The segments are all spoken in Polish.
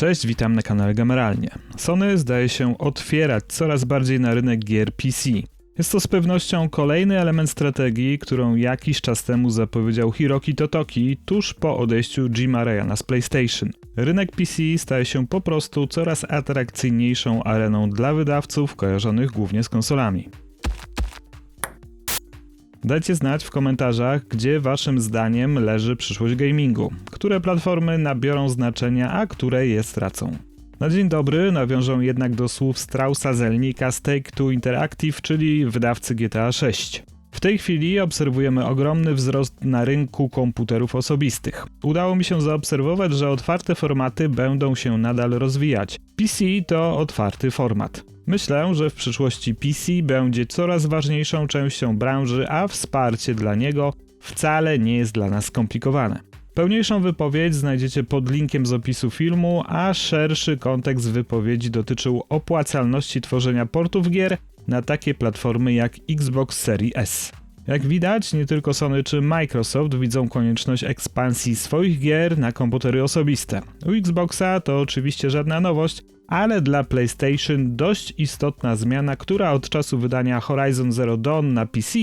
Cześć, witam na kanale Gameralnie. Sony zdaje się otwierać coraz bardziej na rynek gier PC. Jest to z pewnością kolejny element strategii, którą jakiś czas temu zapowiedział Hiroki Totoki tuż po odejściu Jima Ryana z PlayStation. Rynek PC staje się po prostu coraz atrakcyjniejszą areną dla wydawców kojarzonych głównie z konsolami. Dajcie znać w komentarzach, gdzie waszym zdaniem leży przyszłość gamingu, które platformy nabiorą znaczenia, a które je stracą. Na dzień dobry nawiążą jednak do słów Straussa Zelnika z Take-Two Interactive, czyli wydawcy GTA 6. W tej chwili obserwujemy ogromny wzrost na rynku komputerów osobistych. Udało mi się zaobserwować, że otwarte formaty będą się nadal rozwijać. PC to otwarty format. Myślę, że w przyszłości PC będzie coraz ważniejszą częścią branży, a wsparcie dla niego wcale nie jest dla nas skomplikowane. Pełniejszą wypowiedź znajdziecie pod linkiem z opisu filmu, a szerszy kontekst wypowiedzi dotyczył opłacalności tworzenia portów gier na takie platformy jak Xbox Series S. Jak widać, nie tylko Sony czy Microsoft widzą konieczność ekspansji swoich gier na komputery osobiste. U Xboxa to oczywiście żadna nowość, ale dla PlayStation dość istotna zmiana, która od czasu wydania Horizon Zero Dawn na PC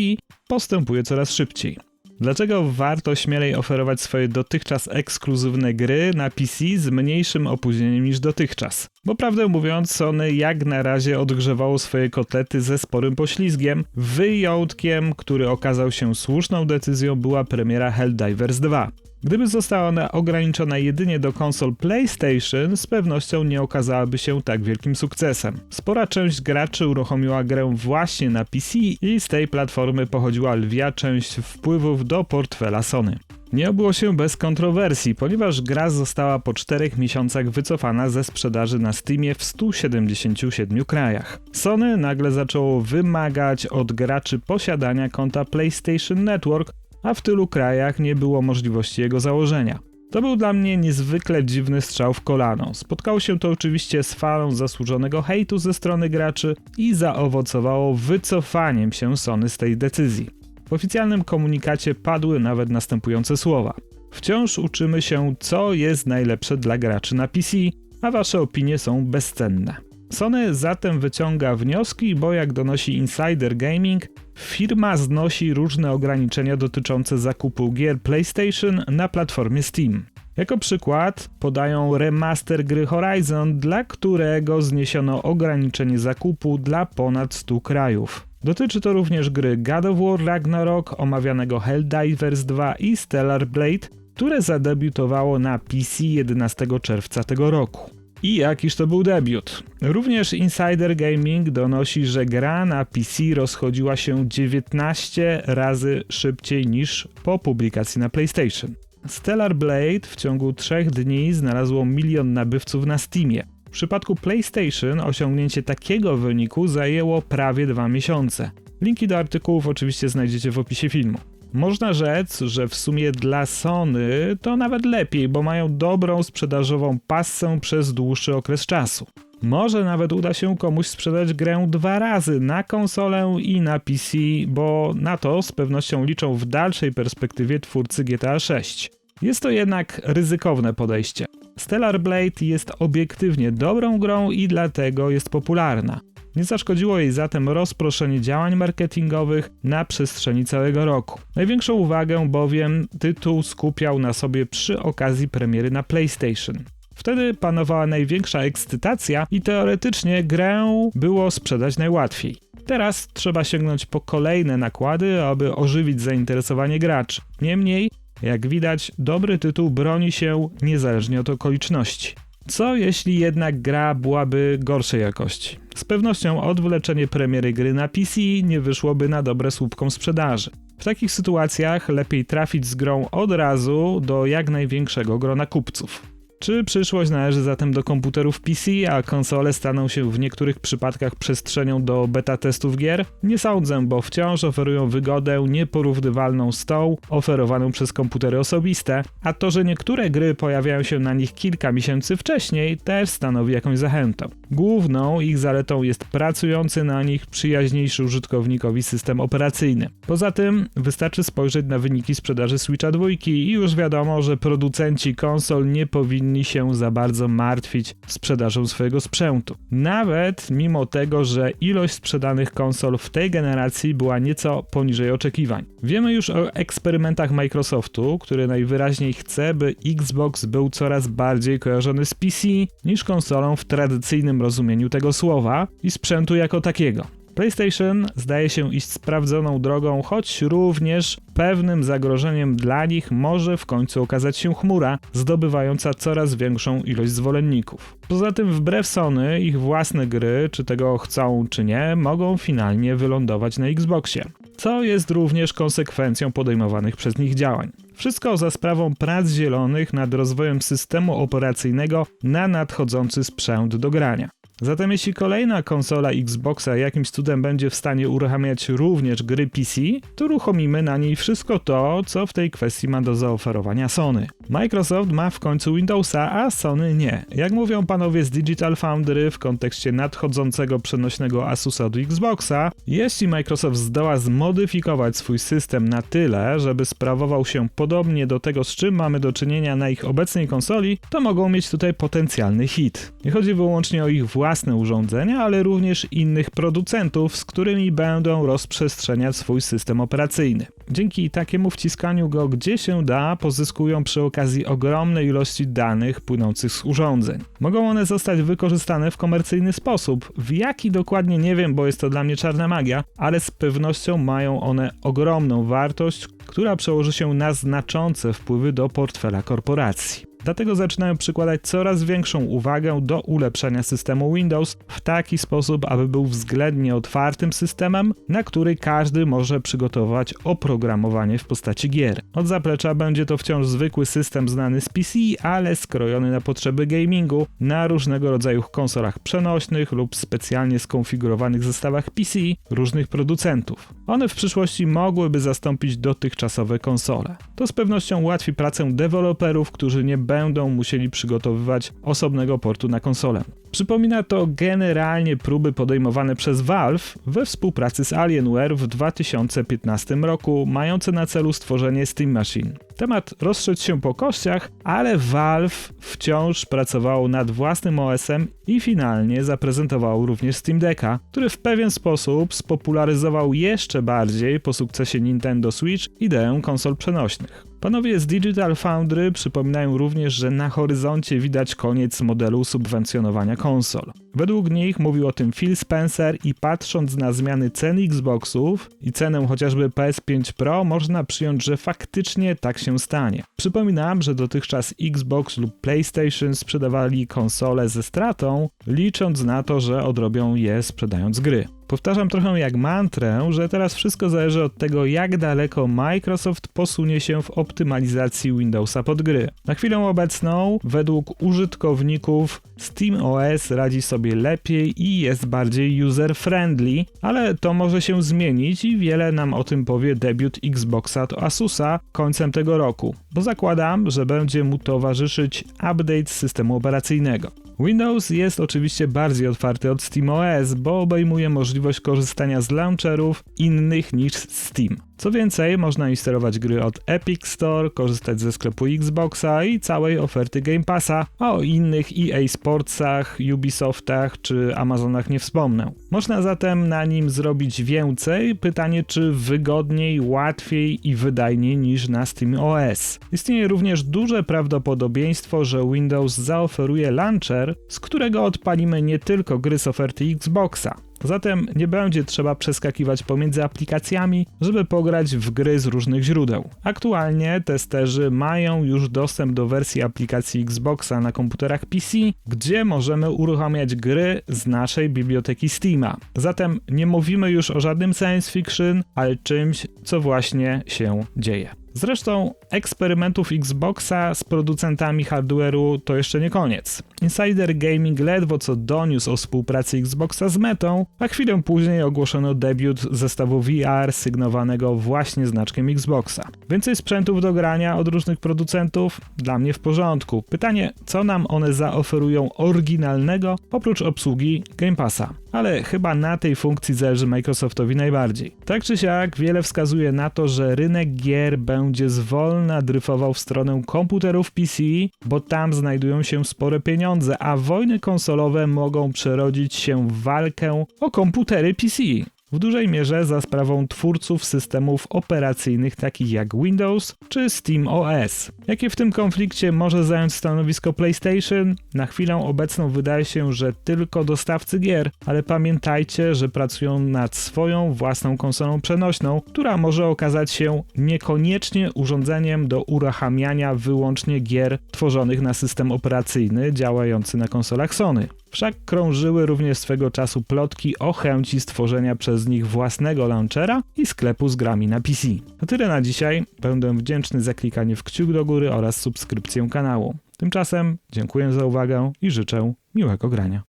postępuje coraz szybciej. Dlaczego warto śmielej oferować swoje dotychczas ekskluzywne gry na PC z mniejszym opóźnieniem niż dotychczas? Bo prawdę mówiąc, Sony jak na razie odgrzewało swoje kotlety ze sporym poślizgiem. Wyjątkiem, który okazał się słuszną decyzją, była premiera Helldivers 2. Gdyby została ona ograniczona jedynie do konsol PlayStation, z pewnością nie okazałaby się tak wielkim sukcesem. Spora część graczy uruchomiła grę właśnie na PC i z tej platformy pochodziła lwia część wpływów do portfela Sony. Nie obyło się bez kontrowersji, ponieważ gra została po 4 miesiącach wycofana ze sprzedaży na Steamie w 177 krajach. Sony nagle zaczęło wymagać od graczy posiadania konta PlayStation Network, a w tylu krajach nie było możliwości jego założenia. To był dla mnie niezwykle dziwny strzał w kolano. Spotkało się to oczywiście z falą zasłużonego hejtu ze strony graczy i zaowocowało wycofaniem się Sony z tej decyzji. W oficjalnym komunikacie padły nawet następujące słowa. Wciąż uczymy się, co jest najlepsze dla graczy na PC, a wasze opinie są bezcenne. Sony zatem wyciąga wnioski, bo jak donosi Insider Gaming, firma znosi różne ograniczenia dotyczące zakupu gier PlayStation na platformie Steam. Jako przykład podają remaster gry Horizon, dla którego zniesiono ograniczenie zakupu dla ponad 100 krajów. Dotyczy to również gry God of War Ragnarok, omawianego Helldivers 2 i Stellar Blade, które zadebiutowało na PC 11 czerwca tego roku. I jakiż to był debiut. Również Insider Gaming donosi, że gra na PC rozchodziła się 19 razy szybciej niż po publikacji na PlayStation. Stellar Blade w ciągu 3 dni znalazło milion nabywców na Steamie. W przypadku PlayStation osiągnięcie takiego wyniku zajęło prawie 2 miesiące. Linki do artykułów oczywiście znajdziecie w opisie filmu. Można rzec, że w sumie dla Sony to nawet lepiej, bo mają dobrą sprzedażową passę przez dłuższy okres czasu. Może nawet uda się komuś sprzedać grę dwa razy na konsolę i na PC, bo na to z pewnością liczą w dalszej perspektywie twórcy GTA 6. Jest to jednak ryzykowne podejście. Stellar Blade jest obiektywnie dobrą grą i dlatego jest popularna. Nie zaszkodziło jej zatem rozproszenie działań marketingowych na przestrzeni całego roku. Największą uwagę bowiem tytuł skupiał na sobie przy okazji premiery na PlayStation. Wtedy panowała największa ekscytacja i teoretycznie grę było sprzedać najłatwiej. Teraz trzeba sięgnąć po kolejne nakłady, aby ożywić zainteresowanie graczy. Niemniej, jak widać, dobry tytuł broni się niezależnie od okoliczności. Co jeśli jednak gra byłaby gorszej jakości? Z pewnością odwleczenie premiery gry na PC nie wyszłoby na dobre słupkom sprzedaży. W takich sytuacjach lepiej trafić z grą od razu do jak największego grona kupców. Czy przyszłość należy zatem do komputerów PC, a konsole staną się w niektórych przypadkach przestrzenią do beta testów gier? Nie sądzę, bo wciąż oferują wygodę nieporównywalną z tą oferowaną przez komputery osobiste, a to, że niektóre gry pojawiają się na nich kilka miesięcy wcześniej, też stanowi jakąś zachętę. Główną ich zaletą jest pracujący na nich przyjaźniejszy użytkownikowi system operacyjny. Poza tym wystarczy spojrzeć na wyniki sprzedaży Switcha 2 i już wiadomo, że producenci konsol nie powinni się za bardzo martwić sprzedażą swojego sprzętu. Nawet mimo tego, że ilość sprzedanych konsol w tej generacji była nieco poniżej oczekiwań. Wiemy już o eksperymentach Microsoftu, który najwyraźniej chce, by Xbox był coraz bardziej kojarzony z PC niż konsolą w tradycyjnym rozumieniu tego słowa i sprzętu jako takiego. PlayStation zdaje się iść sprawdzoną drogą, choć również pewnym zagrożeniem dla nich może w końcu okazać się chmura, zdobywająca coraz większą ilość zwolenników. Poza tym, wbrew Sony, ich własne gry, czy tego chcą, czy nie, mogą finalnie wylądować na Xboxie, co jest również konsekwencją podejmowanych przez nich działań. Wszystko za sprawą prac zielonych nad rozwojem systemu operacyjnego na nadchodzący sprzęt do grania. Zatem jeśli kolejna konsola Xboxa jakimś cudem będzie w stanie uruchamiać również gry PC, to uruchomimy na niej wszystko to, co w tej kwestii ma do zaoferowania Sony. Microsoft ma w końcu Windowsa, a Sony nie. Jak mówią panowie z Digital Foundry w kontekście nadchodzącego przenośnego Asusa do Xboxa, jeśli Microsoft zdoła zmodyfikować swój system na tyle, żeby sprawował się podobnie do tego, z czym mamy do czynienia na ich obecnej konsoli, to mogą mieć tutaj potencjalny hit. Nie chodzi wyłącznie o ich własne urządzenia, ale również innych producentów, z którymi będą rozprzestrzeniać swój system operacyjny. Dzięki takiemu wciskaniu go gdzie się da, pozyskują przy okazji ogromnej ilości danych płynących z urządzeń. Mogą one zostać wykorzystane w komercyjny sposób. W jaki dokładnie nie wiem, bo jest to dla mnie czarna magia, ale z pewnością mają one ogromną wartość, która przełoży się na znaczące wpływy do portfela korporacji. Dlatego zaczynają przykładać coraz większą uwagę do ulepszania systemu Windows w taki sposób, aby był względnie otwartym systemem, na który każdy może przygotować oprogramowanie w postaci gier. Od zaplecza będzie to wciąż zwykły system znany z PC, ale skrojony na potrzeby gamingu na różnego rodzaju konsolach przenośnych lub specjalnie skonfigurowanych zestawach PC różnych producentów. One w przyszłości mogłyby zastąpić dotychczasowe konsole. To z pewnością ułatwi pracę deweloperów, którzy nie będą musieli przygotowywać osobnego portu na konsolę. Przypomina to generalnie próby podejmowane przez Valve we współpracy z Alienware w 2015 roku, mające na celu stworzenie Steam Machine. Temat rozszedł się po kościach, ale Valve wciąż pracowało nad własnym OS-em i finalnie zaprezentowało również Steam Decka, który w pewien sposób spopularyzował jeszcze bardziej po sukcesie Nintendo Switch ideę konsol przenośnych. Panowie z Digital Foundry przypominają również, że na horyzoncie widać koniec modelu subwencjonowania konsol. Według nich mówił o tym Phil Spencer i patrząc na zmiany cen Xboxów i cenę chociażby PS5 Pro, można przyjąć, że faktycznie tak się stanie. Przypominam, że dotychczas Xbox lub PlayStation sprzedawali konsole ze stratą, licząc na to, że odrobią je sprzedając gry. Powtarzam trochę jak mantrę, że teraz wszystko zależy od tego, jak daleko Microsoft posunie się w optymalizacji Windowsa pod gry. Na chwilę obecną, według użytkowników, SteamOS radzi sobie lepiej i jest bardziej user-friendly, ale to może się zmienić i wiele nam o tym powie debiut Xboxa od Asusa końcem tego roku, bo zakładam, że będzie mu towarzyszyć update systemu operacyjnego. Windows jest oczywiście bardziej otwarty od SteamOS, bo obejmuje możliwość korzystania z launcherów innych niż Steam. Co więcej, można instalować gry od Epic Store, korzystać ze sklepu Xboxa i całej oferty Game Passa, a o innych EA Sportsach, Ubisoftach czy Amazonach nie wspomnę. Można zatem na nim zrobić więcej, pytanie czy wygodniej, łatwiej i wydajniej niż na SteamOS. Istnieje również duże prawdopodobieństwo, że Windows zaoferuje launcher, z którego odpalimy nie tylko gry z oferty Xboxa, Zatem nie będzie trzeba przeskakiwać pomiędzy aplikacjami, żeby pograć w gry z różnych źródeł. Aktualnie testerzy mają już dostęp do wersji aplikacji Xboxa na komputerach PC, gdzie możemy uruchamiać gry z naszej biblioteki Steama. Zatem nie mówimy już o żadnym science fiction, ale czymś, co właśnie się dzieje. Zresztą eksperymentów Xboxa z producentami hardware'u to jeszcze nie koniec. Insider Gaming ledwo co doniósł o współpracy Xboxa z Metą, a chwilę później ogłoszono debiut zestawu VR sygnowanego właśnie znaczkiem Xboxa. Więcej sprzętów do grania od różnych producentów? Dla mnie w porządku. Pytanie, co nam one zaoferują oryginalnego oprócz obsługi Game Passa? Ale chyba na tej funkcji zależy Microsoftowi najbardziej. Tak czy siak, wiele wskazuje na to, że rynek gier będzie zwolna dryfował w stronę komputerów PC, bo tam znajdują się spore pieniądze, a wojny konsolowe mogą przerodzić się w walkę o komputery PC. W dużej mierze za sprawą twórców systemów operacyjnych takich jak Windows czy Steam OS. Jakie w tym konflikcie może zająć stanowisko PlayStation? Na chwilę obecną wydaje się, że tylko dostawcy gier, ale pamiętajcie, że pracują nad swoją własną konsolą przenośną, która może okazać się niekoniecznie urządzeniem do uruchamiania wyłącznie gier tworzonych na system operacyjny działający na konsolach Sony. Wszak krążyły również swego czasu plotki o chęci stworzenia przez nich własnego launchera i sklepu z grami na PC. To tyle na dzisiaj. Będę wdzięczny za klikanie w kciuk do góry oraz subskrypcję kanału. Tymczasem dziękuję za uwagę i życzę miłego grania.